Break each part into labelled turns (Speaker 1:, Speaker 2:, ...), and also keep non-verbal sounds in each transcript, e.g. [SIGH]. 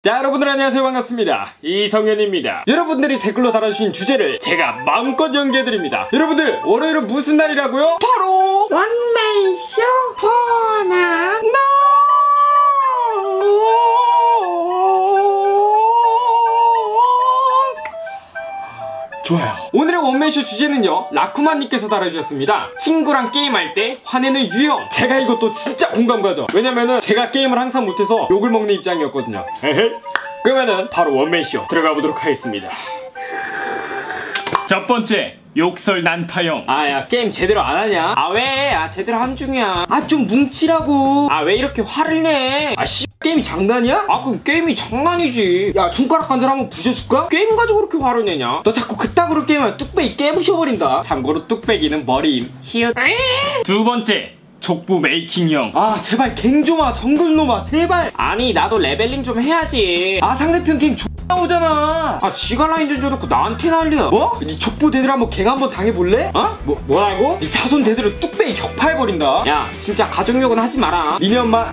Speaker 1: 자 여러분들 안녕하세요. 반갑습니다. 이성현입니다. 여러분들이 댓글로 달아주신 주제를 제가 마음껏 연기해드립니다. 여러분들 월요일은 무슨 날이라고요? 바로
Speaker 2: 원맨쇼 호나
Speaker 1: 좋아요. 오늘의 원맨쇼 주제는요 라쿠마님께서 달아주셨습니다. 친구랑 게임할 때 화내는 유형. 제가 이것도 진짜 공감 가죠. 왜냐면은 제가 게임을 항상 못해서 욕을 먹는 입장이었거든요. 에헤. 그러면은 바로 원맨쇼 들어가 보도록 하겠습니다. 첫 번째 욕설 난타형. 아야 게임 제대로 안 하냐? 아 왜? 아 제대로 한 중이야. 아 좀 뭉치라고. 아 왜 이렇게 화를 내 아씨 게임이 장난이야? 아 그럼 게임이 장난이지. 야 손가락 관절 한번 부셔줄까? 게임 가지고 그렇게 화를 내냐? 너 자꾸 그 따구로 게임하면 뚝배기 깨부셔버린다. 참고로 뚝배기는 머리임. 히읗. 두 번째 족보 메이킹형. 아 제발 갱좀아 정글놈아 제발. 아니 나도 레벨링 좀 해야지. 아 상대편 갱 X 나오잖아. 아 지가 라인전 줘놓고 나한테 난리야. 뭐? 니 족보 대들 한번 갱 한번 당해볼래? 어? 뭐, 뭐라고? 니 자손 대들을 뚝배기 격파해버린다. 야 진짜 가족욕은 하지 마라. 니네 엄마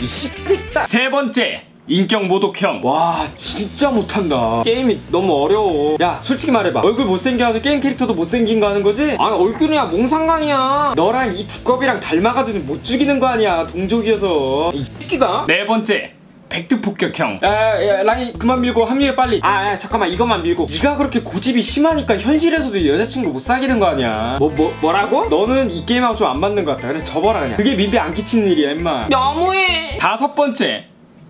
Speaker 1: 이 씨X다 세 번째 인격 모독형 와 진짜 못한다. 게임이 너무 어려워. 야 솔직히 말해봐. 얼굴 못생겨서 게임 캐릭터도 못생긴 거 하는 거지? 아니 얼굴이야. 몽상관이야. 너랑 이 두꺼비랑 닮아가지고 못 죽이는 거 아니야 동족이어서. 이 새끼가? 네 번째 백두 폭격형 야야 라인 그만 밀고 합류해 빨리. 아 야, 잠깐만 이것만 밀고. 네가 그렇게 고집이 심하니까 현실에서도 여자친구 못 사귀는 거 아니야? 뭐, 뭐 뭐라고? 너는 이 게임하고 좀 안 맞는 것 같아. 그래 접어라 그냥. 그게 민폐 안 끼치는 일이야 임마.
Speaker 2: 너무해.
Speaker 1: 다섯 번째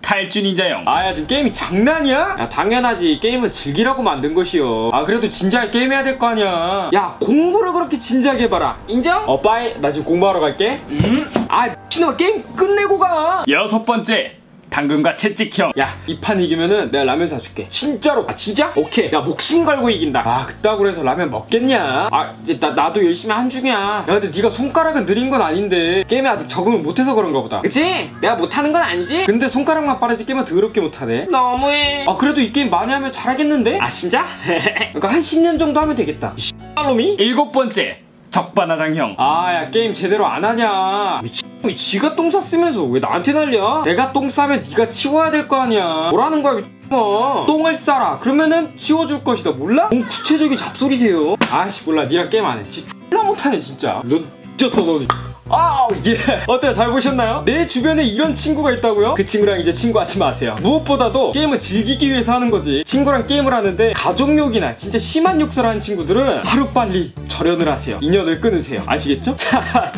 Speaker 1: 탈주 닌자형 아야 지금 게임이 장난이야? 야 당연하지. 게임은 즐기라고 만든 것이요. 아 그래도 진지하게 게임해야 될 거 아니야. 야 공부를 그렇게 진지하게 해봐라. 인정? 어 빠이. 나 지금 공부하러 갈게. 음아 미친놈아. 게임 끝내고 가. 여섯 번째 당근과 채찍형. 야 이 판 이기면은 내가 라면 사줄게. 진짜로? 아 진짜? 오케이. 야 목숨 걸고 이긴다. 아 그따구로 해서 라면 먹겠냐? 아 이제 나, 나도 열심히 한 중이야. 야 근데 네가 손가락은 느린 건 아닌데 게임에 아직 적응을 못해서 그런가 보다. 그치? 내가 못하는 건 아니지? 근데 손가락만 빠르지 게임은 더럽게 못하네.
Speaker 2: 너무해.
Speaker 1: 아 그래도 이 게임 많이 하면 잘하겠는데? 아 진짜? [LAUGHS] 그러니까 한 10년 정도 하면 되겠다. 이 X놈이? 일곱 번째 적반하장형. 아 야 게임 제대로 안 하냐? 미친놈이 지가 똥 쌌으면서 왜 나한테 난리야? 내가 똥 싸면 네가 치워야 될 거 아니야. 뭐라는 거야 미친놈아? 똥을 싸라. 그러면은 치워줄 것이다. 몰라? 뭔 구체적인 잡소리세요. 아씨 몰라. 니랑 게임 안해 진짜 X나 못하네 진짜. 너 미쳤어 너는 아우 예. 어때요? 잘 보셨나요? 내 주변에 이런 친구가 있다고요? 그 친구랑 이제 친구하지 마세요. 무엇보다도 게임을 즐기기 위해서 하는 거지. 친구랑 게임을 하는데 가족욕이나 진짜 심한 욕설 하는 친구들은 하루빨리 절연을 하세요. 인연을 끊으세요. 아시겠죠? [LAUGHS] 자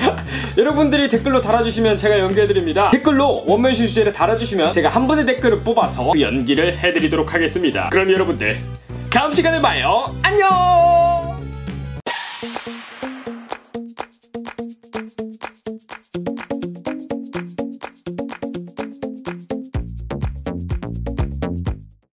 Speaker 1: 여러분들이 댓글로 달아주시면 제가 연기해드립니다. 댓글로 원맨쇼 주제를 달아주시면 제가 한 분의 댓글을 뽑아서 연기를 해드리도록 하겠습니다. 그럼 여러분들 다음 시간에 봐요. 안녕